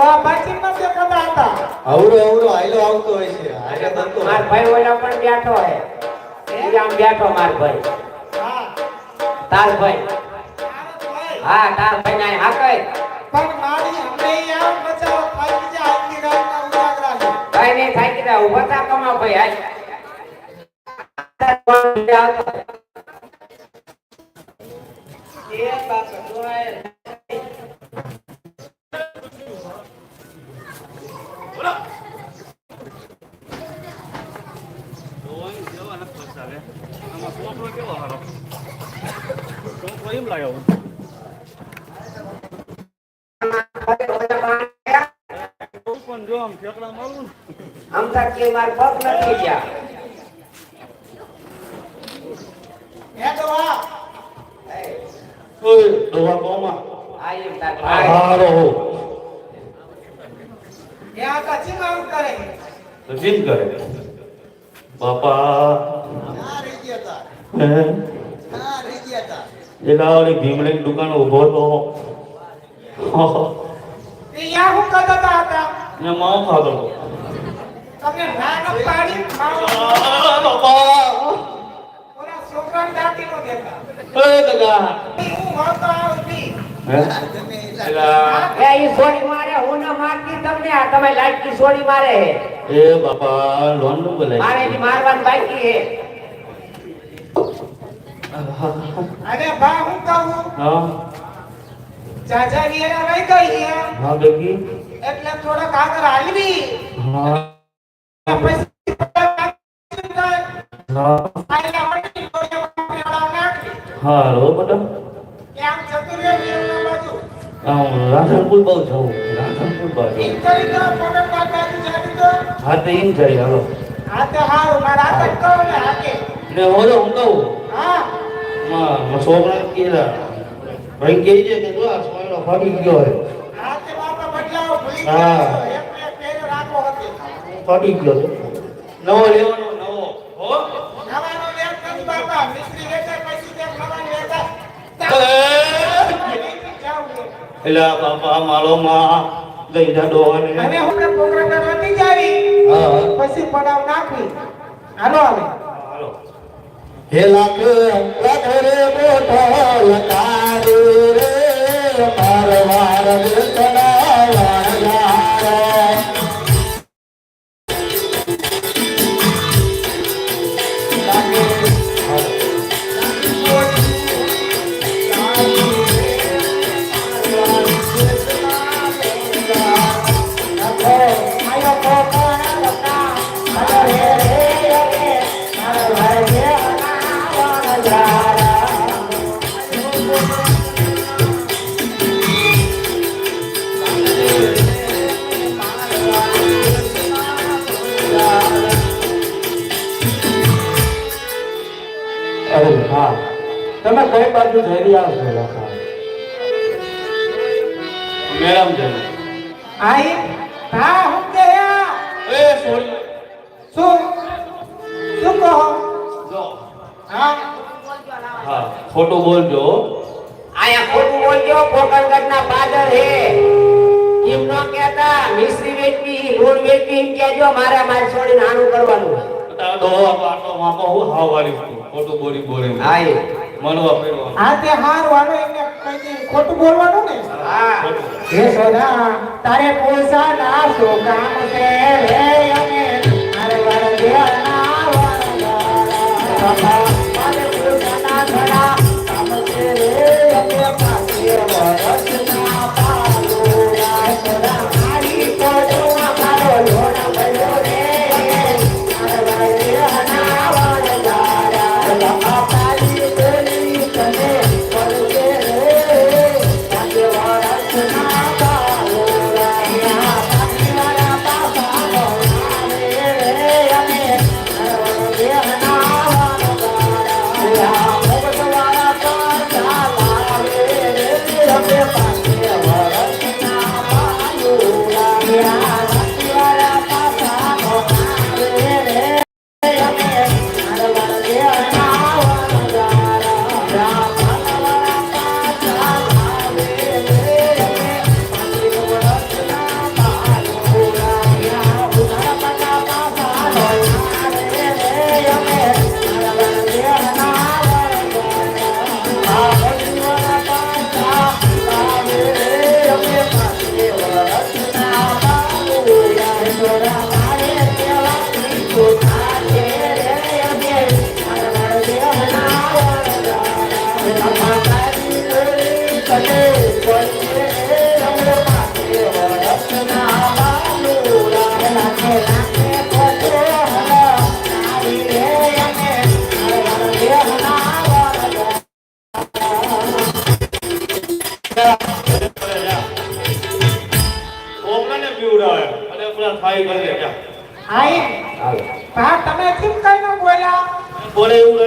ન હતા અવળો અવળો આયલો આવતો હોય છે. આયલો બનતો માર ભાઈ ઓલા પણ બેઠો હે. ઈ આમ બેઠો માર ભાઈ. હા. તાર ભાઈ. હા તાર ભાઈ ના હા કઈ પણ મારી હમે યાર બચાવો થાકી જાય આખી રાતના ઉજાગરા છે. ભાઈ નહીં થાય કે ઊભા થા કમા ભાઈ હાલ. એ બાપ ડોહાએ તક કે માર પગ નથી કચી કામ કરે. તો જીમ કરે. બાપા. હા રહી ગયા તા હે? રહી ગયા તા એલા ઓલી ભીમલે દુકાન ઊભો તો એ યા હું કરતા હતા. ને માવ ખાધો. તમે નાનક પાડી ખાઓ બાપા. ઓલા છોકરાને દાટી નો દેતા એ દાદા. હું હોતો એટલે થોડોક આગળ હાલવી. હા. રો બટા કે આમ જતું રહે વિયરના બાજુ હું રાધનપુર બહુ જવું રાધનપુર બહુ દો દો હા તો. એમ જાય હાલો ને ઓલો હું કહું હા. છોકરા કીધા ભાઈ કહે છે કે જો આ સોયલો ફાટી ગયો હોય હા. ફાટી ગયો નવો લેવાનો નવો હો નવાનો લેપ નથી બાપા મિસ્ત્રી વેચે પછી તે નવાનો લેતા જાવ લે. એટલે બાપા મારો માં લઈ જા ડોહાને અને હું પ્રોગ્રામ નથી જાવી. હા પછી પડાવ નાખી હાલો હવે. હાલો. હે લાખ લાખ રે મોટો લતારે રે માર વાર કઈ બાજુ જઈ રહ્યા છો લખા મેડમ આઈ હા હું ગયા એ સોરી. શું? શું કહો? જો. હા. હા ખોટું બોલજો. આયા ખોટું બોલજો પોકરગઢના પાદર હે. એમ ન કહેતા? મિસ્ત્રી વેચવી રોડ વેચવી એમ કહેજો મારે મારી છોડીને આનું કરવાનું. તારો આટો માપો હું હાવ વાળી છું. ખોટું બોલી બોલી હા હા તે હારું હાલો એને કઈ ખોટું બોલવાનું ને? હા. હે સોના તારે પૈસા ના કામ છે? રે અમે મારે વર દેના વરદારા.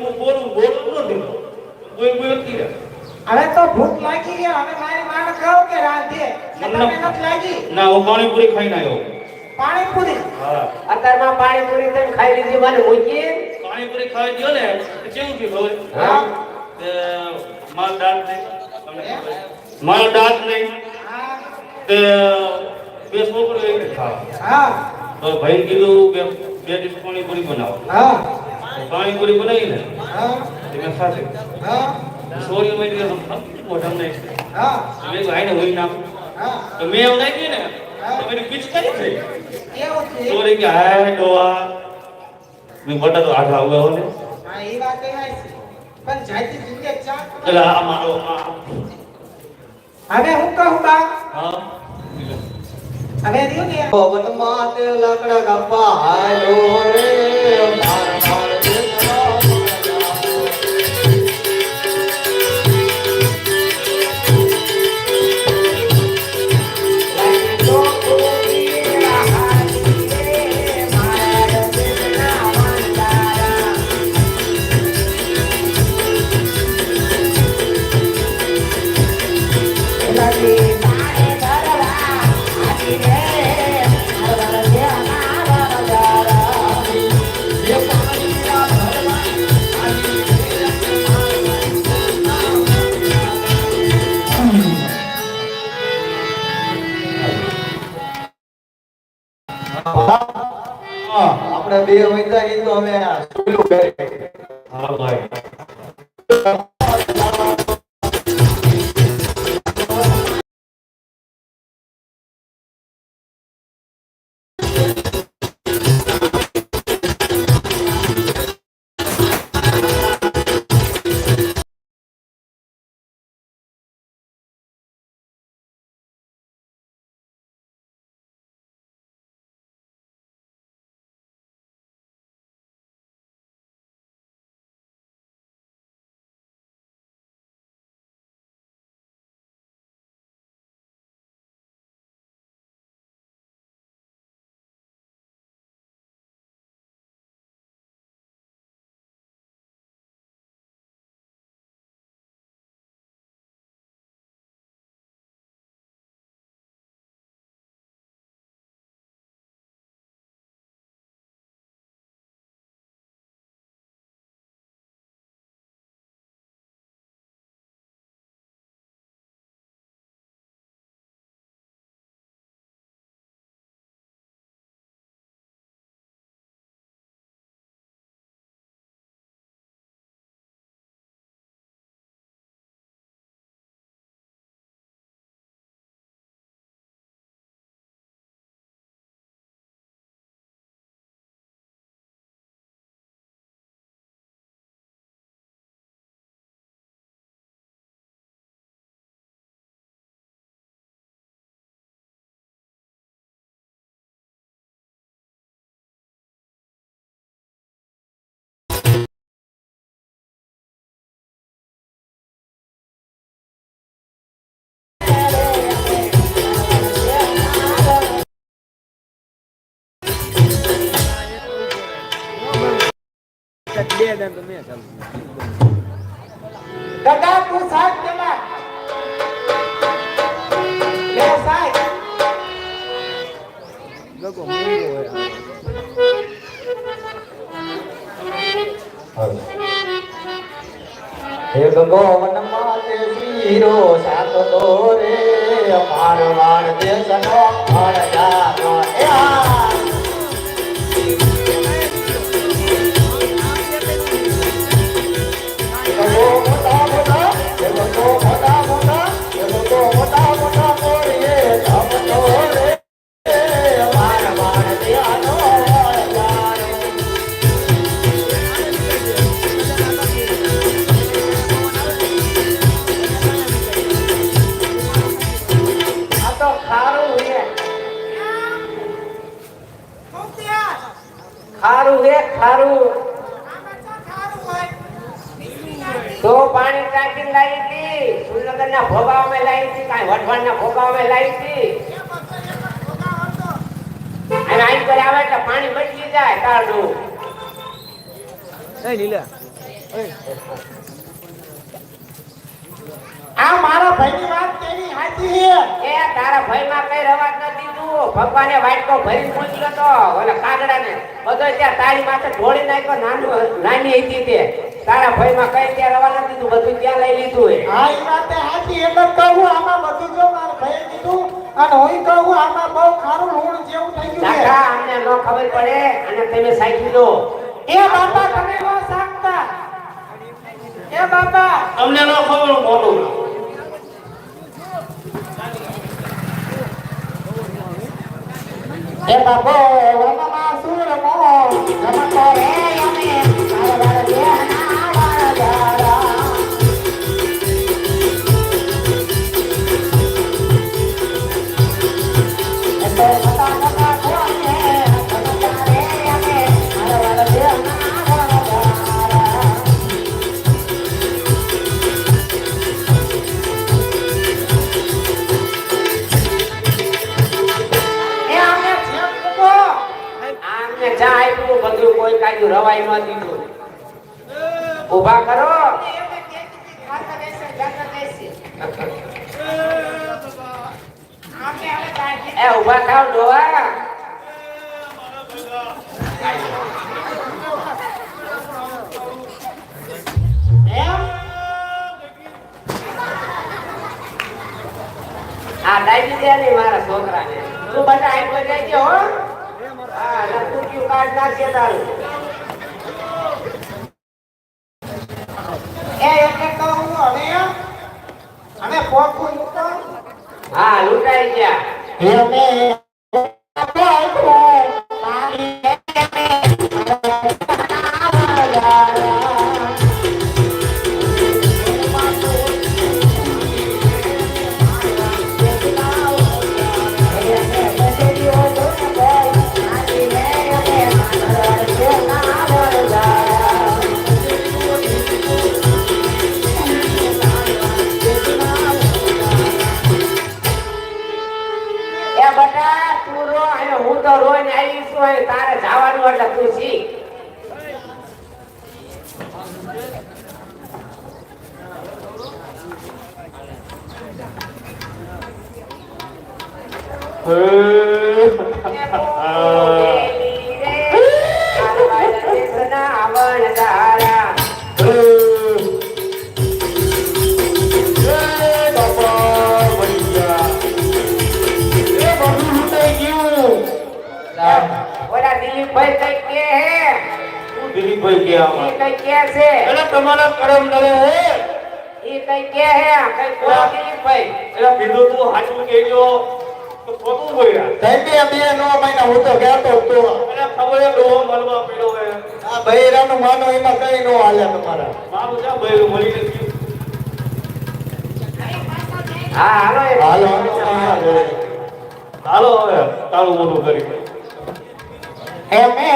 બોલે બોલું બોલું નથી કોઈ નથી હવે તો ભૂખ લાગી ગઈ હવે મારી માને કહો કે રાંધે તમને નથી લાગી? ના હું પાણીપુરી ખાઈને આવ્યો. પાણીપુરી? હા. અત્યારમાં પાણીપુરી તમે ખાઈ લીધી. મને મૂકી પાણીપુરી ખાઈ ગયો ને કેવું થયું ખબર? હા. માલ દાંત નહીં? માલ દાંત નહીં. હા તે બે છોકરો એક હા. તો ભાઈ કીધું બે બે ડીશ પાણીપુરી બનાવો. હા. પાણીપુરી બનાવીને હા. તે મેં સાથે. હા. સોરી મેં કીધું મોઢા નહીં હા. મેં કીધું આઈને હોય નાખું. તો મેં એવું નાખ્યું ને તો મેરી કરી થઈ છે? સોરી કે હાય ડોવા મેં મોટા તો હાથ આવ્યો હો ને. હા એ વાત કહેવાય છે. પણ જાતિ જિંદગી ચા એટલે આ મારો આ. હવે હું કહું બા? હા. હવે રહ્યું ને? પવનમાં તે લાકડા કાપા હાલો રે દાદા તું સાથ પેલા લે સાથ હે ભગવાનમાં તે શીરો સાતો રે માર વાળ દેશનો અડજાનો એ આ. તો પાણી ટાંકી લાવી હતી. સુરનગર ના ભોગાવામાં લાવી હતી. કાંઈ ના ભોગાવામાં લાવી હતી. આઈ પર આવે એટલે પાણી બચી જાય તારનું. આ મારા ભાઈની વાત કેવી? સાચી છે? એ તારા ભાઈમાં કઈ રવાજ નથી તું ભગવાને વાટકો ભરી મૂક્યો તો ઓલા કાગડાને. બધો ત્યાં તારી માથે ઢોળી નાખ્યો નાનું નાની હતી તે. તારા ભાઈમાં કઈ ત્યાં રવા નથી તું બધું ત્યાં લઈ લીધું હા એ વાત સાચી. એમ જ કહું આમાં બધું જો મારા ભાઈએ કીધું અને હું કહું આમાં બહુ ખારું લૂણ જેવું થઈ ગયું છે. અમને ન ખબર પડે અને તમે સાચી લો. એ બાપા તમે ન સાંભળતા. એ બાપા. અમને ન ખબર મોટું એ બાપો વનમાં સુર મો રમતો રે અમે મારા આ ડાયરી દે ને મારા છોકરાને. તું બધા આપ્યો જાય હો? હા ના તું ક્યુ કાર્ડ નાખે તારું. દિલીપભાઈ કઈ કે હે? દિલીપભાઈ કે ઈ આમાં કઈ કે છે? એટલે તમારા કરમ નરે હે. ઈ કઈ કે હે? કઈ બોલો દિલીપભાઈ એટલે કીધું તું હાચું કહેજો. તો ખોટું બોલ્યા. બે બે નો મહિના હું તો કહેતો હતો એટલે ખબર એ ડોહો મલવા પડ્યો હે આ બૈરાનું માનો એમાં કઈ નો હાલે તમારા. મારું છે ભાઈ મળી નથી હા હાલો હાલો હાલો હાલો. હવે તારું મોટું કરી. એમે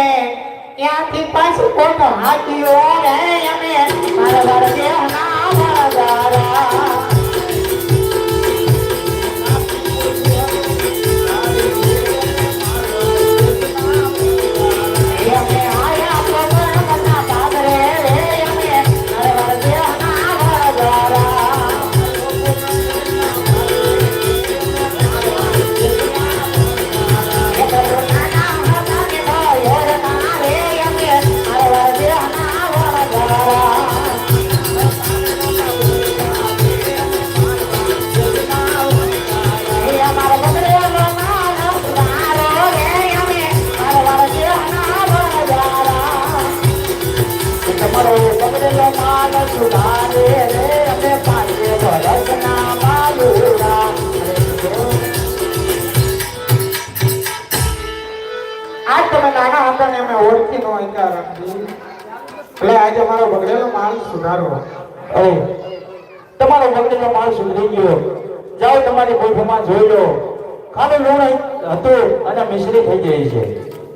ત્યાંથી પાછું કોનો હાથીઓ રે હતા અમે ઓળખી નો અંકાર રાખી એટલે આજે મારો બગડેલો માલ સુધારો ઓ તમારો બગડેલો માલ સુધરી ગયો. જાઓ તમારી ભૂલમાં જોઈ લો. ખાલી લૂણ હતું અને મિશ્રી થઈ ગઈ છે.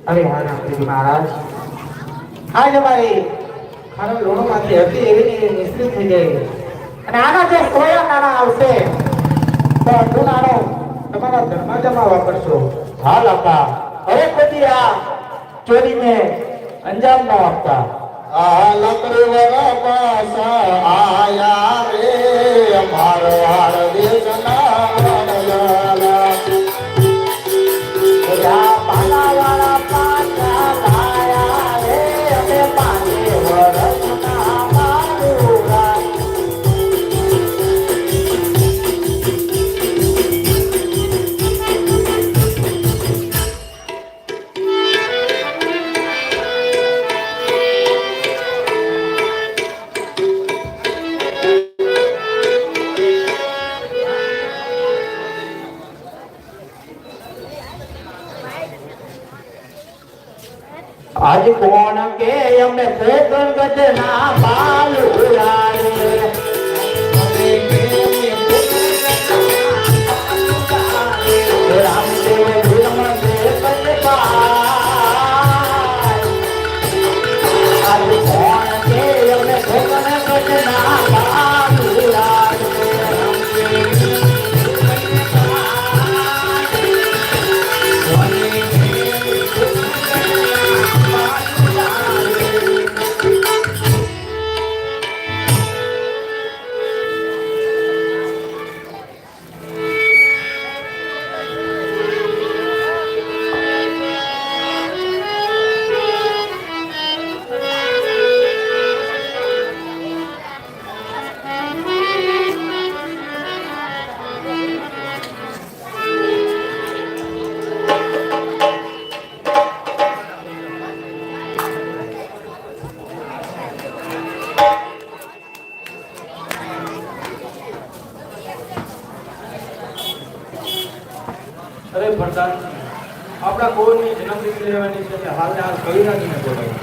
અરે હા રામજી મહારાજ. આજે મારી ખાલી લોણો માંથી હતી એવી એવી થઈ ગઈ. અને આના જે સોયા નાણા આવશે તો અડધું નાણું તમારા ધર્માજામાં વાપરશો. હા લાપા. હવે પછી આ. ચોરીને અંજામ ન આપતા. આ લકડી વર પાસા આયા રે મારવાડ દેશના આજ કોણ કે અમને પોતન ગજના બાલુડા અરે પ્રધાન આપણા કોઈની જન્મતિથિ લેવાની છે હાલ હાલ કવિરાજીને બોલાવો.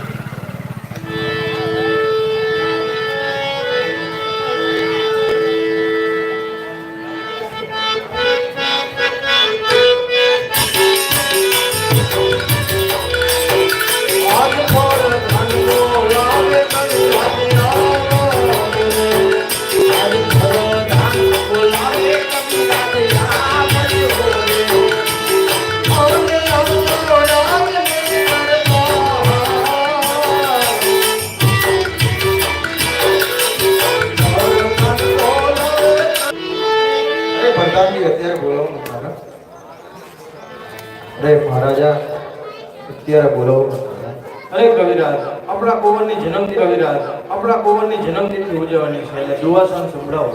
અરે મહારાજા અત્યારે બોલાવો અરે કવિરાજ આપણા કોવરની જન્મથી કવિરાજ આપણા કોવરની જન્મતિથિ ઉજવવાની છે એટલે દુવાસન સંભળાવો.